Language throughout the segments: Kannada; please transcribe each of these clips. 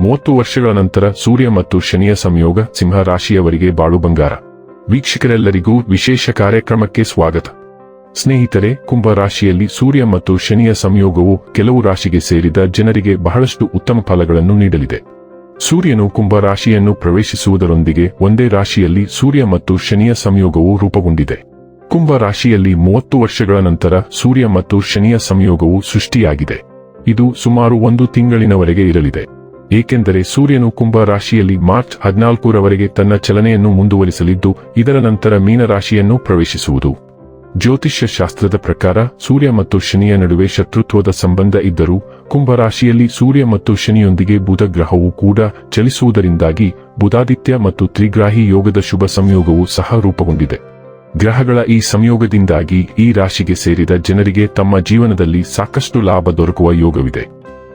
ಮೂವತ್ತು ವರ್ಷಗಳ ನಂತರ ಸೂರ್ಯ ಮತ್ತು ಶನಿಯ ಸಂಯೋಗ ಸಿಂಹ ರಾಶಿಯವರಿಗೆ ಬಾಳು ಬಂಗಾರ. ವೀಕ್ಷಕರೆಲ್ಲರಿಗೂ ವಿಶೇಷ ಕಾರ್ಯಕ್ರಮಕ್ಕೆ ಸ್ವಾಗತ. ಸ್ನೇಹಿತರೆ ಕುಂಭ ರಾಶಿಯಲ್ಲಿ ಸೂರ್ಯ ಮತ್ತು ಶನಿಯ ಸಂಯೋಗವು ಕೆಲವು ರಾಶಿಗೆ ಸೇರಿದ ಜನರಿಗೆ ಬಹಳಷ್ಟು ಉತ್ತಮ ಫಲಗಳನ್ನು ನೀಡಲಿದೆ. ಸೂರ್ಯನು ಕುಂಭ ರಾಶಿಯನ್ನು ಪ್ರವೇಶಿಸುವುದರೊಂದಿಗೆ ಒಂದೇ ರಾಶಿಯಲ್ಲಿ ಸೂರ್ಯ ಮತ್ತು ಶನಿಯ ಸಂಯೋಗವು ರೂಪುಗೊಂಡಿದೆ. ಕುಂಭ ರಾಶಿಯಲ್ಲಿ ಮೂವತ್ತು ವರ್ಷಗಳ ನಂತರ ಸೂರ್ಯ ಮತ್ತು ಶನಿಯ ಸಂಯೋಗವು ಸೃಷ್ಟಿಯಾಗಿದೆ. ಇದು ಸುಮಾರು ಒಂದು ತಿಂಗಳಿನವರೆಗೆ ಇರಲಿದೆ. ಏಕೆಂದರೆ ಸೂರ್ಯನು ಕುಂಭ ರಾಶಿಯಲ್ಲಿ ಮಾರ್ಚ್ ಹದಿನಾಲ್ಕರವರೆಗೆ ತನ್ನ ಚಲನೆಯನ್ನು ಮುಂದುವರಿಸಲಿದ್ದು, ಇದರ ನಂತರ ಮೀನರಾಶಿಯನ್ನು ಪ್ರವೇಶಿಸುವುದು. ಜ್ಯೋತಿಷ್ಯ ಶಾಸ್ತ್ರದ ಪ್ರಕಾರ, ಸೂರ್ಯ ಮತ್ತು ಶನಿಯ ನಡುವೆ ಶತ್ರುತ್ವದ ಸಂಬಂಧ ಇದ್ದರೂ ಕುಂಭರಾಶಿಯಲ್ಲಿ ಸೂರ್ಯ ಮತ್ತು ಶನಿಯೊಂದಿಗೆ ಬುಧ ಗ್ರಹವು ಕೂಡ ಚಲಿಸುವುದರಿಂದಾಗಿ, ಬುಧಾದಿತ್ಯ ಮತ್ತು ತ್ರಿಗ್ರಾಹಿ ಯೋಗದ ಶುಭ ಸಂಯೋಗವು ಸಹ ರೂಪುಗೊಂಡಿದೆ. ಗ್ರಹಗಳ ಈ ಸಂಯೋಗದಿಂದಾಗಿ ಈ ರಾಶಿಗೆ ಸೇರಿದ ಜನರಿಗೆ ತಮ್ಮ ಜೀವನದಲ್ಲಿ ಸಾಕಷ್ಟು ಲಾಭ ದೊರಕುವ ಯೋಗವಿದೆ.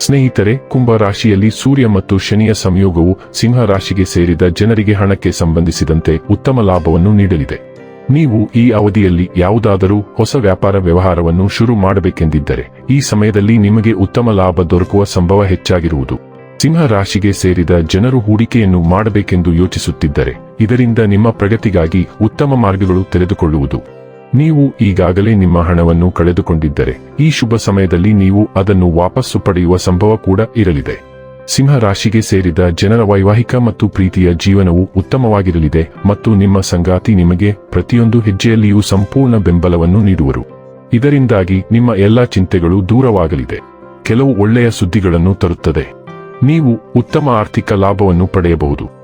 ಸ್ನೇಹಿತರೆ ಕುಂಭ ರಾಶಿಯಲ್ಲಿ ಸೂರ್ಯ ಮತ್ತು ಶನಿಯ ಸಂಯೋಗವು ಸಿಂಹ ರಾಶಿಗೆ ಸೇರಿದ ಜನರಿಗೆ ಹಣಕ್ಕೆ ಸಂಬಂಧಿಸಿದಂತೆ ಉತ್ತಮ ಲಾಭವನ್ನು ನೀಡಲಿದೆ. ನೀವು ಈ ಅವಧಿಯಲ್ಲಿ ಯಾವುದಾದರೂ ಹೊಸ ವ್ಯಾಪಾರ ವ್ಯವಹಾರವನ್ನು ಶುರು ಮಾಡಬೇಕೆಂದಿದ್ದರೆ, ಈ ಸಮಯದಲ್ಲಿ ನಿಮಗೆ ಉತ್ತಮ ಲಾಭ ದೊರಕುವ ಸಂಭವ ಹೆಚ್ಚಾಗಿರುವುದು. ಸಿಂಹ ರಾಶಿಗೆ ಸೇರಿದ ಜನರು ಹೂಡಿಕೆಯನ್ನು ಮಾಡಬೇಕೆಂದು ಯೋಚಿಸುತ್ತಿದ್ದರೆ, ಇದರಿಂದ ನಿಮ್ಮ ಪ್ರಗತಿಗಾಗಿ ಉತ್ತಮ ಮಾರ್ಗಗಳು ತೆರೆದುಕೊಳ್ಳುವುದು. ನೀವು ಈಗಾಗಲೇ ನಿಮ್ಮ ಹಣವನ್ನು ಕಳೆದುಕೊಂಡಿದ್ದರೆ, ಈ ಶುಭ ಸಮಯದಲ್ಲಿ ನೀವು ಅದನ್ನು ವಾಪಸ್ಸು ಪಡೆಯುವ ಸಂಭವ ಕೂಡ ಇರಲಿದೆ. ಸಿಂಹ ರಾಶಿಗೆ ಸೇರಿದ ಜನರ ವೈವಾಹಿಕ ಮತ್ತು ಪ್ರೀತಿಯ ಜೀವನವು ಉತ್ತಮವಾಗಿರಲಿದೆ ಮತ್ತು ನಿಮ್ಮ ಸಂಗಾತಿ ನಿಮಗೆ ಪ್ರತಿಯೊಂದು ಹೆಜ್ಜೆಯಲ್ಲಿಯೂ ಸಂಪೂರ್ಣ ಬೆಂಬಲವನ್ನು ನೀಡುವರು. ಇದರಿಂದಾಗಿ ನಿಮ್ಮ ಎಲ್ಲಾ ಚಿಂತೆಗಳು ದೂರವಾಗಲಿದೆ. ಕೆಲವು ಒಳ್ಳೆಯ ಸುದ್ದಿಗಳನ್ನು ತರುತ್ತದೆ. ನೀವು ಉತ್ತಮ ಆರ್ಥಿಕ ಲಾಭವನ್ನು ಪಡೆಯಬಹುದು.